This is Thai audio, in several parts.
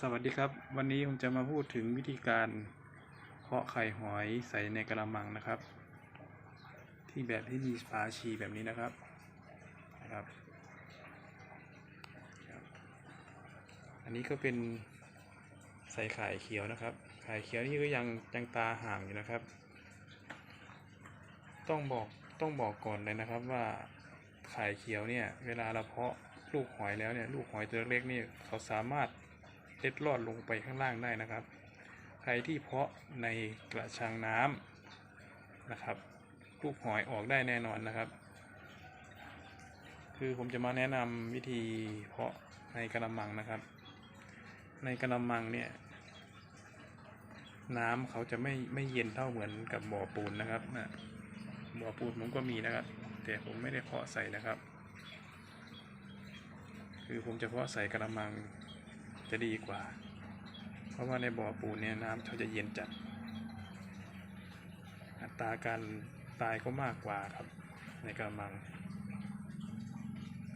สวัสดีครับ วันนี้ผมจะมาพูดถึงวิธีการเพาะไข่หอยใส่ในกระมังนะครับ ที่แบบที่มีฝาชีแบบนี้นะครับนะครับ อันนี้ก็เป็นใส่ไข่เขียวนะครับ ไข่เขียวนี่ก็ยังยังตาห่างอยู่นะครับ ต้องบอกต้องบอกก่อนเลยนะครับว่าไข่เขียวเนี่ยเวลาเราเพาะลูกหอยแล้วเนี่ยลูกหอยตัวเล็กนี่เขาสามารถ เล็ดลอดลงไปข้างล่างได้นะครับ ใครที่เพาะในกระชังน้ำนะครับลูกหอยออกได้แน่นอนนะครับ คือผมจะมาแนะนำวิธีเพาะในกระมังนะครับ ในกระมังเนี่ย น้ำเขาจะไม่ไม่เย็นเท่าเหมือนกับบ่อปูนนะครับนะบ่อปูนผมก็มีนะครับ แต่ผมไม่ได้เพาะใส่นะครับ คือผมจะเพาะใส่กระมัง จะดีกว่า เพราะว่าในบ่อปูนเนี่ยน้ำเขาจะเย็นจัด อัตราการตายก็มากกว่าครับ ในกระมัง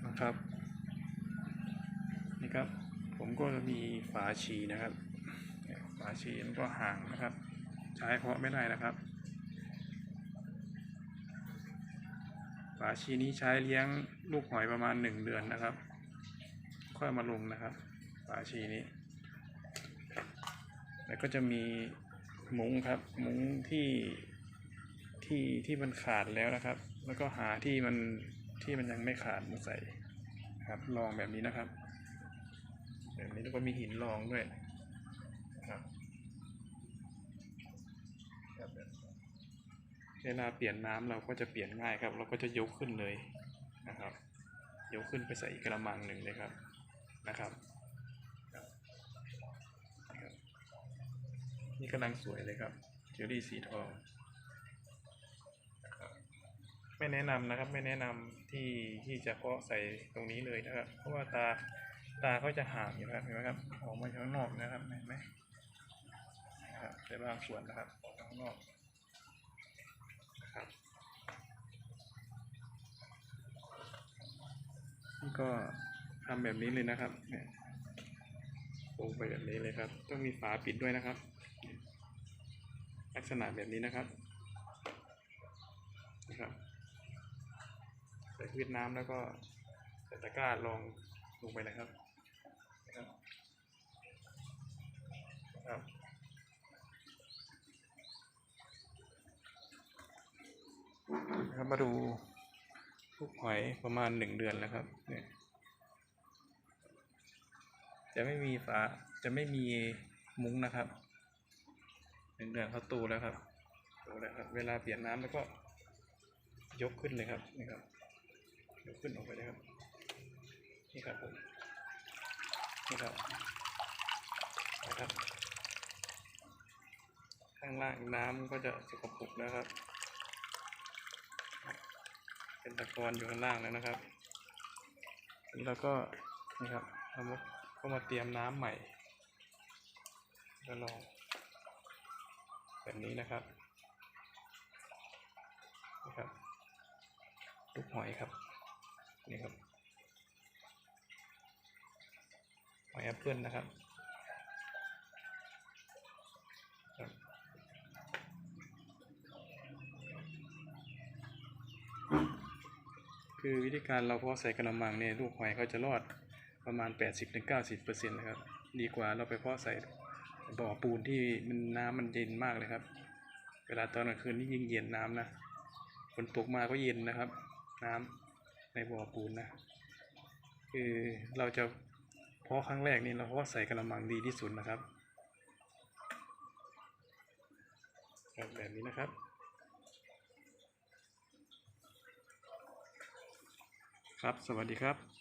นะครับ นี่ครับ ผมก็จะมีฝาชีนะครับ ฝาชีมันก็ห่างนะครับ ใช้เพาะไม่ได้นะครับ ฝาชีนี้ใช้เลี้ยงลูกหอยประมาณหนึ่งเดือนนะครับ ค่อยมาลงนะครับ ฝาชีนี้ แล้วก็จะมีมุ้งครับ มุ้งที่ที่ที่มันขาดแล้วนะครับ แล้วก็หาที่มันที่มันยังไม่ขาดมาใส่ครับรองแบบนี้นะครับ แบบนี้แล้วก็มีหินรองด้วยครับเวลาเปลี่ยนน้ำเราก็จะเปลี่ยนง่ายครับ เราก็จะยกขึ้นเลยนะครับ ยกขึ้นไปใส่อีกระมังหนึ่งเลยครับนะครับครับ นี่กำลังสวยเลยครับเจอรี่สีทองไม่แนะนำนะครับ ไม่แนะนำที่ที่จะเพาะใส่ตรงนี้เลยนะครับ เพราะว่าตาตาเขาจะห่างอยู่นะครับเห็นไหมครับออกมาข้างนอกนะครับเห็นไหมนะครับในบางส่วนนะครับออกข้างนอกนะครับนี่ก็ทำแบบนี้เลยนะครับเนี่ยลงไปแบบนี้เลยครับ ต้องมีฝาปิดด้วยนะครับ ลักษณะแบบนี้นะครับนะครับใส่พืชน้ำแล้วก็ใส่ตะกร้าลองลงไปนะครับนะครับนะครับครับมาดูลูกหอยประมาณหนึ่งเดือนแล้วครับเนี่ยจะไม่มีฝาจะไม่มีมุ้งนะครับ หนึ่งเดือนเขาโตแล้วครับโตแล้วครับ เวลาเปลี่ยนน้ำแล้วก็ ยกขึ้นเลยครับนี่ครับ ยกขึ้นออกไปเลยครับ นี่ครับผมนี่ครับนะครับข้างล่างน้ำก็จะสกปรกนะครับ เป็นตะกอนอยู่ข้างล่างแล้วนะครับนี่เราก็นี่ครับเราก็มาเตรียมน้ำใหม่แล้วลอง แบบนี้นะครับนะครับลูกหอยครับนี่ครับหอยแอปเปิลนะครับคือวิธีการเราเพาะใส่กระมังเนี่ยลูกหอยเขาจะรอดประมาณ 80-90%นะครับ ดีกว่าเราไปเพาะใส่ บ่อปูนที่มันน้ำมันเย็นมากเลยครับ เวลาตอนกลางคืนนี่ยิ่งเย็นน้ำนะฝนตกมาก็เย็นนะครับ น้ำในบ่อปูนนะคือเราจะเพาะครั้งแรกนี่เราเพาะใส่กระมังดีที่สุดนะครับแบบนี้นะครับครับ สวัสดีครับ